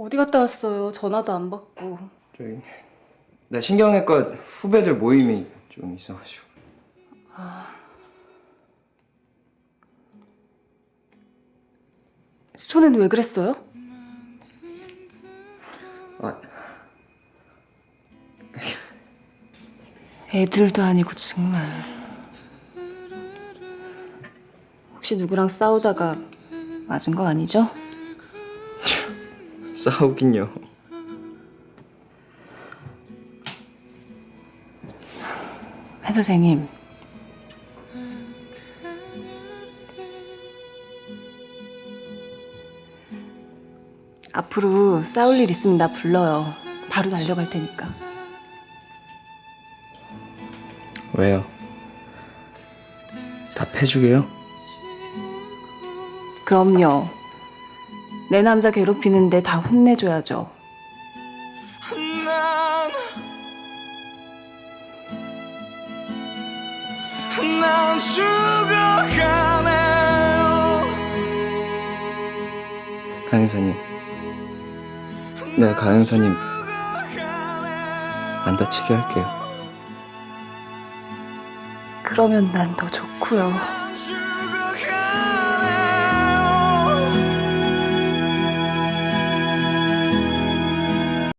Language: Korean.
어디 갔다 왔어요? 전화도 안 받고. 저기 나 신경외과 후배들 모임이 좀 있어가지고 손엔 왜 그랬어요? 아 애들도 아니고 정말. 혹시 누구랑 싸우다가 맞은 거 아니죠? 싸우긴요 한 선생님. 앞으로 싸울 일 있으면 나 불러요. 바로 달려갈 테니까. 왜요? 답해주게요? 그럼요. 내 남자 괴롭히는데 다 혼내줘야죠. 난 죽어가네요 강행사님 내가 강행사님 안 다치게 할게요 그러면 난 더 좋고요.